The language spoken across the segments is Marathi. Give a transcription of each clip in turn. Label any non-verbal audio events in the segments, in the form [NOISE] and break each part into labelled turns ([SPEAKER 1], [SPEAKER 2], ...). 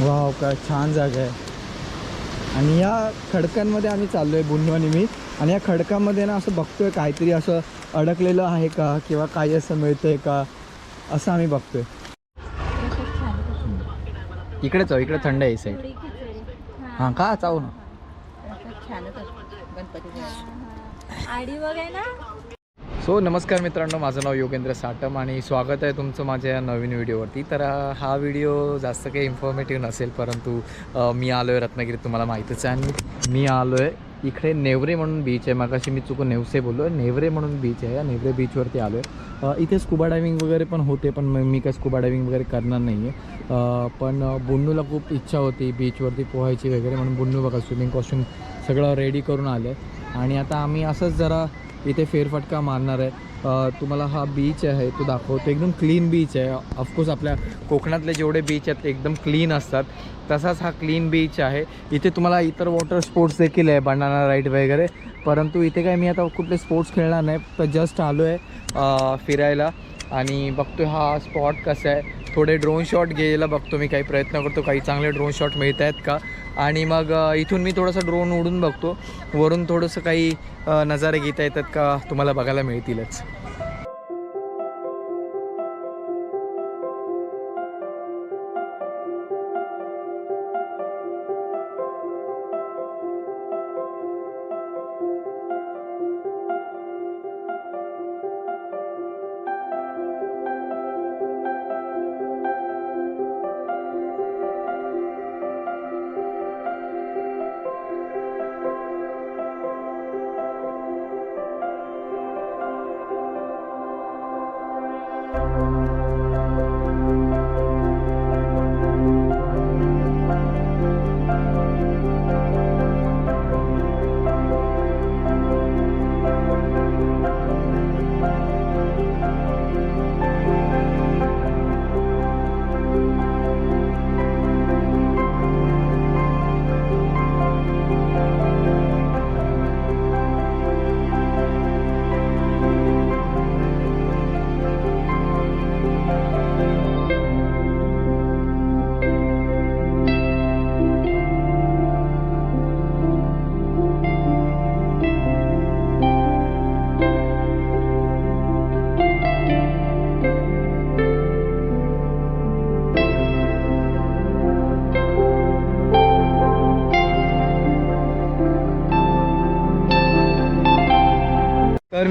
[SPEAKER 1] वाव काय छान जागा आहे. आणि या खडकांमध्ये आम्ही चाललो आहे बुन्नू आणि या खडकामध्ये ना असं बघतो आहे काहीतरी असं अडकलेलं आहे का? किंवा काही असं मिळतं आहे का? असं आम्ही बघतोय. इकडे जाऊ इकडे थंड आहे साईड हां का? चावू ना
[SPEAKER 2] आडी वगैरे ना?
[SPEAKER 1] सो नमस्कार मित्रांनो माझं नाव योगेंद्र साटम आणि स्वागत आहे तुमचं माझ्या या नवीन व्हिडिओवरती. तर हा व्हिडिओ जास्त काही इन्फॉर्मेटिव्ह नसेल परंतु मी आलो आहे रत्नागिरीत तुम्हाला माहीतच आहे. आणि मी आलो आहे इकडे नेवरे म्हणून बीच आहे. मगाशी मी चुकून नेवसे बोललो आहे नेवरे म्हणून बीच आहे. या नेवरे बीचवरती आलो आहे इथे स्कुबा डायविंग वगैरे पण होते पण मी काय स्कुबा डायविंग वगैरे करणार नाही आहे पण बुन्नूला खूप इच्छा होती बीचवरती पोहायची वगैरे म्हणून बुन्नू बघा स्विमिंग कॉस्ट्युम सगळं रेडी करून आलं आहे आणि आता आम्ही असंच जरा इथे फेरफटका मारणार आहे. तुम्हाला हा बीच आहे तो दाखवतो. एकदम क्लीन बीच आहे. ऑफकोर्स आपल्या कोकणातले जेवढे बीच आहेत एकदम क्लीन असतात. तसाच हा क्लीन बीच आहे. इथे तुम्हाला इतर वॉटर स्पोर्ट्स देखील आहे बनाना राईड वगैरे. परंतु इथे काय मी आता कुठले स्पोर्ट्स खेळणार नाही. तर जस्ट आलो आहे फिरायला. आणि बघतो हा स्पॉट कसा आहे. थोडे ड्रोन शॉट घ्यायला बघतो मी काही प्रयत्न करतो. काही चांगले ड्रोन शॉट मिळत आहेत का? आणि मग इथून मी थोडंसं ड्रोन उडून बघतो. वरून थोडंसं काही नजारे घेता येतात का? तुम्हाला बघायला मिळतीलच.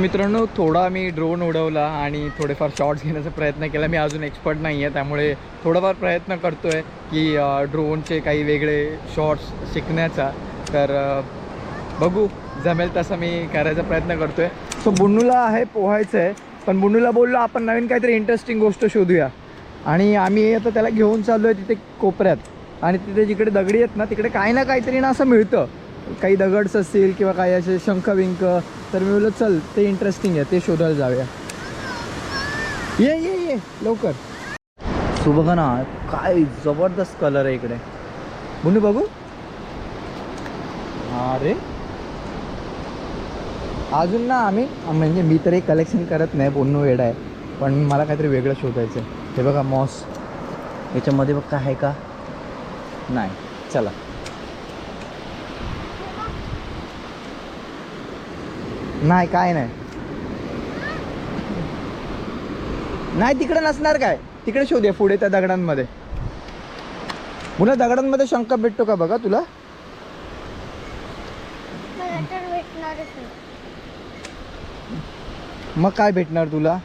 [SPEAKER 1] मित्रांनो थोडा मी ड्रोन उडवला आणि थोडेफार शॉर्ट्स घेण्याचा प्रयत्न केला. मी अजून एक्सपर्ट नाही आहे त्यामुळे थोडाफार प्रयत्न करतो आहे की ड्रोनचे काही वेगळे शॉर्ट्स शिकण्याचा. तर बघू जमेल तसं मी करायचा प्रयत्न करतो आहे सो बुन्नूला आहे पोहायचं आहे पण बुन्नूला बोललो आपण नवीन काहीतरी इंटरेस्टिंग गोष्ट शोधूया. आणि आम्ही आता त्याला घेऊन चाललो आहे तिथे कोपऱ्यात. आणि तिथे जिकडे दगडी आहेत ना तिकडे काही ना काहीतरी ना असं मिळतं. काही दगड्स असतील किंवा काही असे शंख विंक तर मी बोललो चल ते इंटरेस्टिंग आहे ते शोधायला जाऊया. ये ये ये लवकर. सो बघा ना काय जबरदस्त कलर आहे इकडे. बुनू बघू? अरे. अजून ना आम्ही म्हणजे मी तरी कलेक्शन करत नाही बोन्नू वेळ आहे. पण मला काहीतरी वेगळं शोधायचं आहे हे बघा मॉस याच्यामध्ये बघ काय आहे का? नाही चला. नाही काय नाही. नाही तिकडे नसणार काय? तिकडे शोधूया पुढे त्या दगडांमध्ये. पुन्हा दगडांमध्ये शंका भेटतो का बघा तुला?
[SPEAKER 2] मला
[SPEAKER 1] मग काय भेटणार तुला?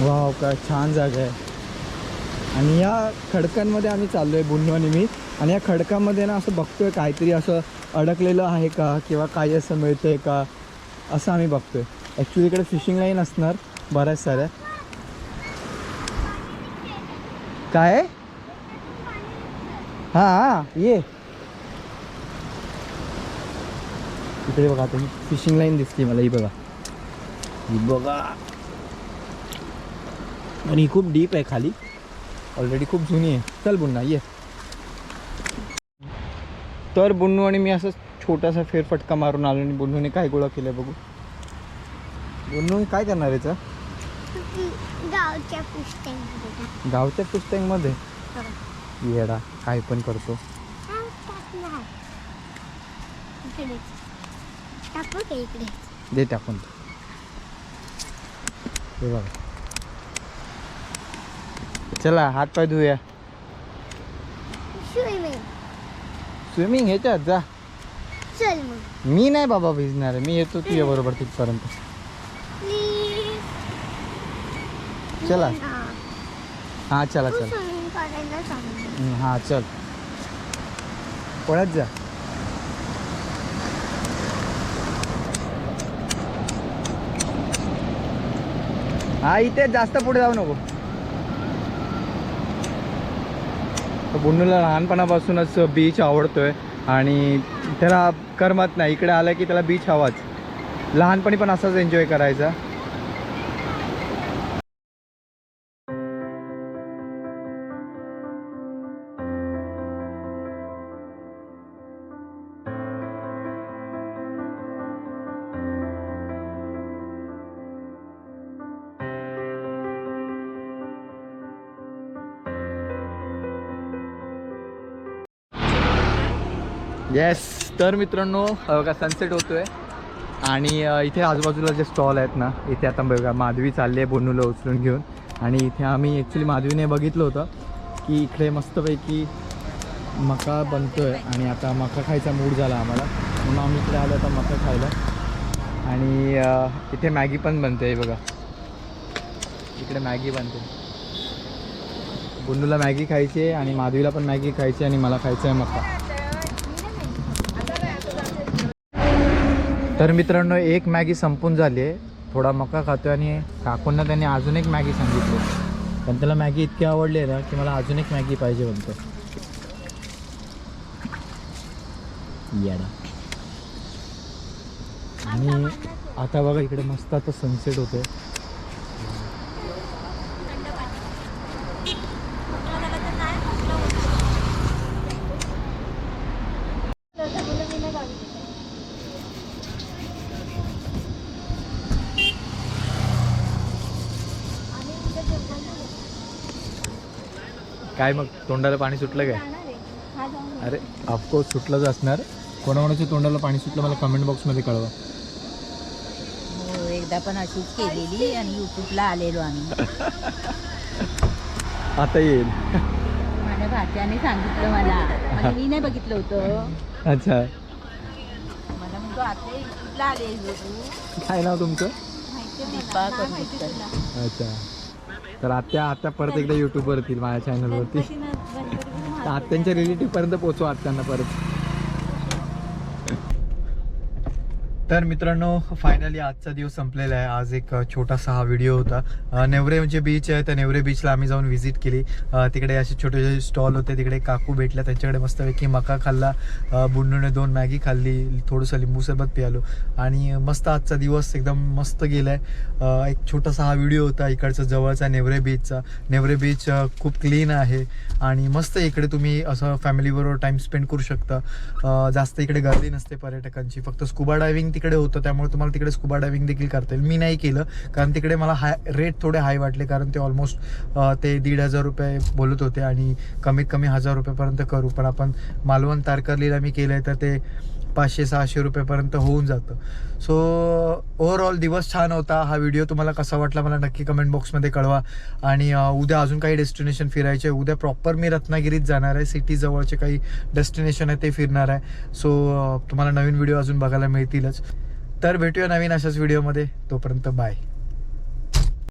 [SPEAKER 1] वाव काय छान जागा आहे. आणि या खडकांमध्ये आम्ही चाललो आहे बुन्नू आणि या खडकामध्ये ना असं बघतोय काहीतरी असं अडकलेलं आहे का किंवा काही असं मिळतं आहे का असं आम्ही बघतोय. ॲक्च्युली इकडे फिशिंग लाईन असणार बऱ्याच साऱ्या. काय? हां हां ये. इकडे बघा तुम्ही फिशिंग लाईन दिसते मला ही बघा. ही बघा. आणि ही खूप डीप आहे खाली. ऑलरेडी खूप जुनी आहे. चल बुन्ना ये. तर बुन्नू आणि मी असं छोटासा फेरफटका मारून आलो आणि बुन्नूने काय गोळा केलं बघू. बुन्नू काय करणार याचं?
[SPEAKER 2] गावच्या पुस्तकामध्ये.
[SPEAKER 1] येडा काय पण करतो. दे टाकून. हे बघा. चला हात पाय धुया.
[SPEAKER 2] स्विमिंग
[SPEAKER 1] ह्याच्यात जा.
[SPEAKER 2] चल मग.
[SPEAKER 1] मी नाही बाबा भिजणार मी येतो तुझ्या बरोबर तिथपर्यंत.
[SPEAKER 2] प्लीज
[SPEAKER 1] चला. हा चला
[SPEAKER 2] तू
[SPEAKER 1] चल.
[SPEAKER 2] स्विमिंग करायला सांग.
[SPEAKER 1] हम्म, हा चल. पळत जा. हा इथे जास्त पुढे जाऊ नको तर बुन्नूला लहानपणापासूनच बीच आवडतोय. आणि त्याला करमत नाही. इकडे आलं की त्याला बीच हवाच. लहानपणी पण असाच एन्जॉय करायचा. येस तर मित्रांनो बघा सनसेट होतोय. आणि इथे आजूबाजूला जे स्टॉल आहेत ना इथे आता बघा माधवी चालली आहे बोनूला उचलून घेऊन. आणि इथे आम्ही ॲक्च्युली माधवीने बघितलं होतं की इकडे मस्तपैकी मका बनतोय आणि आता मका खायचा मूड झाला आम्हाला. म्हणून आम्ही इकडे आलो आता मका खायला. आणि इथे मॅगी पण बनते बघा. इकडे मॅगी बनते. बुन्नूला मॅगी खायची आहे आणि माधवीला पण मॅगी खायची आहे आणि मला खायचं आहे मका. तर मित्रांनो एक मॅगी संपून झाली आहे. थोडा मका खातो आणि काकूंना त्यांनी अजून एक मॅगी सांगितली. पण त्याला मॅगी इतकी आवडली आहे ना की मला अजून एक मॅगी पाहिजे म्हणतो याडा. आणि आता बघा इकडे मस्त आता सनसेट होतोय. काय मग? तोंडाला पाणी सुटलं काय? अरे ऑफकोर्स सुटलंच असणार. कोणाकोणाच्या तोंडाला पाणी सुटलं मला कमेंट बॉक्समध्ये कळवा.
[SPEAKER 3] हो एकदा पण अशीच केलेली आणि युट्यूबला आलेलो आम्ही. [LAUGHS]
[SPEAKER 1] आता येईल.
[SPEAKER 3] माझ्या भाच्याने सांगितलं मला. आणि मी नाही बघितलं होतं.
[SPEAKER 1] अच्छा.
[SPEAKER 3] मला म्हणतो आता युट्यूबला आले तू.
[SPEAKER 1] काय नाव तुमचं?
[SPEAKER 3] दीपा.
[SPEAKER 1] अच्छा. तर आत्या आता परत एकदा यूट्यूबवर येतील माझ्या चॅनलवरती तर आत्यांच्या रिलेटिव्हपर्यंत पोचवा आत्यांना परत. तर मित्रांनो फायनली आजचा दिवस संपलेला आहे. आज एक छोटासा हा व्हिडिओ होता. नेवरे जे बीच आहे त्या नेवरे बीचला आम्ही जाऊन व्हिजिट केली. तिकडे असे छोटे छोटे स्टॉल होते. तिकडे काकू भेटल्या. त्यांच्याकडे मस्तपैकी मका खाल्ला. बुंडूने दोन मॅगी खाल्ली. थोडंसं लिंबू सरबत प्यालो. आणि मस्त आजचा दिवस एकदम मस्त गेला आहे एक छोटासा हा व्हिडिओ होता इकडचा जवळचा नेवरे बीचचा नेवरे बीच खूप क्लीन आहे. आणि मस्त इकडे तुम्ही असं फॅमिलीबरोबर टाईम स्पेंड करू शकता. जास्त इकडे गर्दी नसते पर्यटकांची. फक्त स्कुबा डायव्हिंग तिकडे होतं त्यामुळे तुम्हाला तिकडे स्कुबा डायविंग देखील करता येईल. मी नाही केलं कारण तिकडे मला हाय रेट थोडे हाय वाटले कारण ते ऑलमोस्ट ते दीड हजार रुपये बोलत होते आणि कमीत कमी हजार रुपयेपर्यंत करू. पण आपण मालवण तारकर्लीला मी केलं आहे तर ते पाचशे सहाशे रुपयेपर्यंत होऊन जातं. सो ओव्हरऑल दिवस छान होता. हा व्हिडिओ तुम्हाला कसा वाटला मला नक्की कमेंट बॉक्समध्ये कळवा. आणि उद्या अजून काही डेस्टिनेशन फिरायचे आहे. उद्या प्रॉपर मी रत्नागिरीत जाणार आहे. सिटी जवळचे काही डेस्टिनेशन आहे ते फिरणार आहे. सो तुम्हाला नवीन व्हिडिओ अजून बघायला मिळतीलच. तर भेटूया नवीन अशाच व्हिडिओमध्ये तोपर्यंत बाय